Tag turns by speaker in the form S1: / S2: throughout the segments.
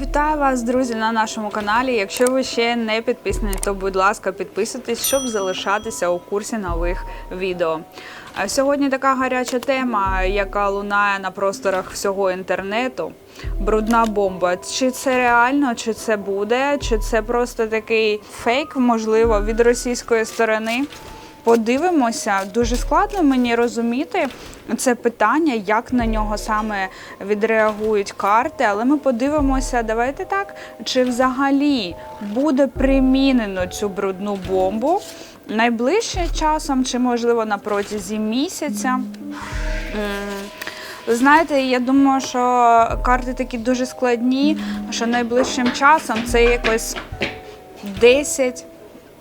S1: Вітаю вас, друзі, на нашому каналі. Якщо ви ще не підписані, то будь ласка, підписуйтесь, щоб залишатися у курсі нових відео. Сьогодні така гаряча тема, яка лунає на просторах всього інтернету. Брудна бомба. Чи це реально, чи це буде, чи це просто такий фейк, можливо, від російської сторони? Подивимося, дуже складно мені розуміти це питання, як на нього саме відреагують карти. Але ми подивимося, давайте так, чи взагалі буде примінено цю брудну бомбу найближчим часом, чи можливо на протязі місяця. Знаєте, я думаю, що карти такі дуже складні, що найближчим часом це якось 10,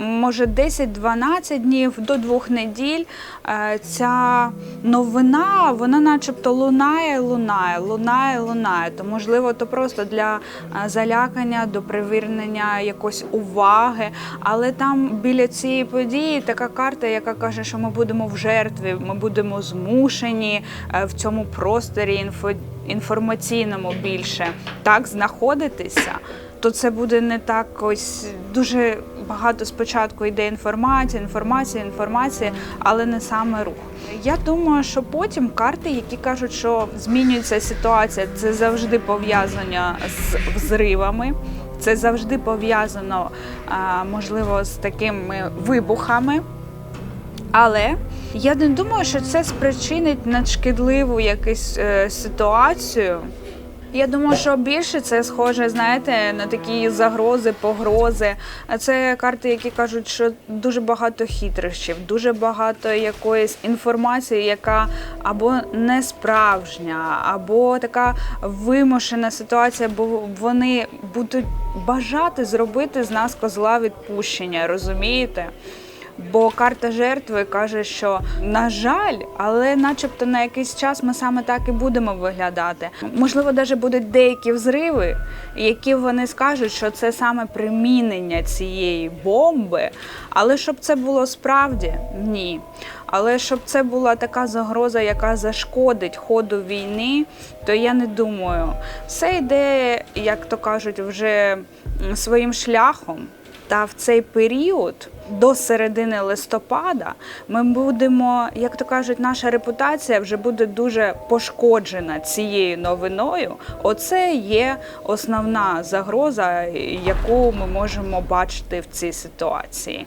S1: може 10-12 днів до двох неділь. е, Ця новина, вона начебто лунає, лунає, лунає, лунає. То можливо, то просто для е, залякання, до привернення якоїсь уваги. Але там біля цієї події така карта, яка каже, що ми будемо в жертві, ми будемо змушені е, в цьому просторі інфо інформаційному більше так знаходитися, то це буде не так ось дуже багато спочатку йде інформація, інформація, інформація, але не саме рух. Я думаю, що потім карти, які кажуть, що змінюється ситуація, це завжди пов'язано з взривами. Це завжди пов'язано, можливо, з такими вибухами. Але я не думаю, що це спричинить надшкідливу якусь е, ситуацію. Я думаю, що більше це схоже, знаєте, на такі загрози, погрози. А це карти, які кажуть, що дуже багато хитрощів, дуже багато якоїсь інформації, яка або не справжня, або така вимушена ситуація, бо вони будуть бажати зробити з нас козла відпущення, розумієте? Бо карта жертви каже, що на жаль, але начебто на якийсь час ми саме так і будемо виглядати. Можливо, навіть будуть деякі взриви, які вони скажуть, що це саме примінення цієї бомби. Але щоб це було справді, ні. Але щоб це була така загроза, яка зашкодить ходу війни, то я не думаю. Все йде, як то кажуть, вже своїм шляхом. Та в цей період до середини листопада ми будемо, як то кажуть, наша репутація вже буде дуже пошкоджена цією новиною. Оце є основна загроза, яку ми можемо бачити в цій ситуації.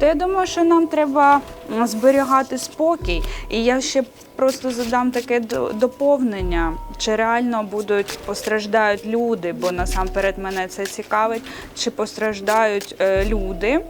S1: То я думаю, що нам треба зберігати спокій. І я ще просто задам таке до- доповнення, чи реально будуть постраждають люди, бо насамперед мене це цікавить, чи постраждають е, люди.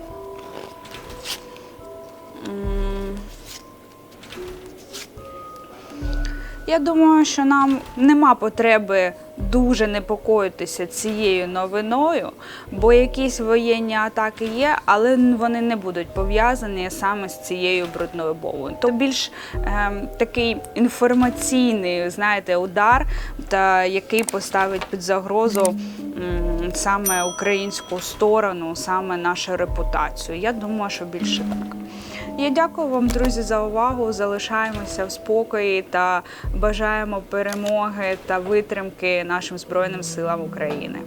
S1: Я думаю, що нам нема потреби дуже непокоїтися цією новиною, бо якісь воєнні атаки є, але вони не будуть пов'язані саме з цією брудною бомбою. То більш ем, такий інформаційний, знаєте, удар, та який поставить під загрозу м, саме українську сторону, саме нашу репутацію. Я думаю, що більше так. Я дякую вам, друзі, за увагу. Залишаємося в спокої та бажаємо перемоги та витримки нашим Збройним силам України.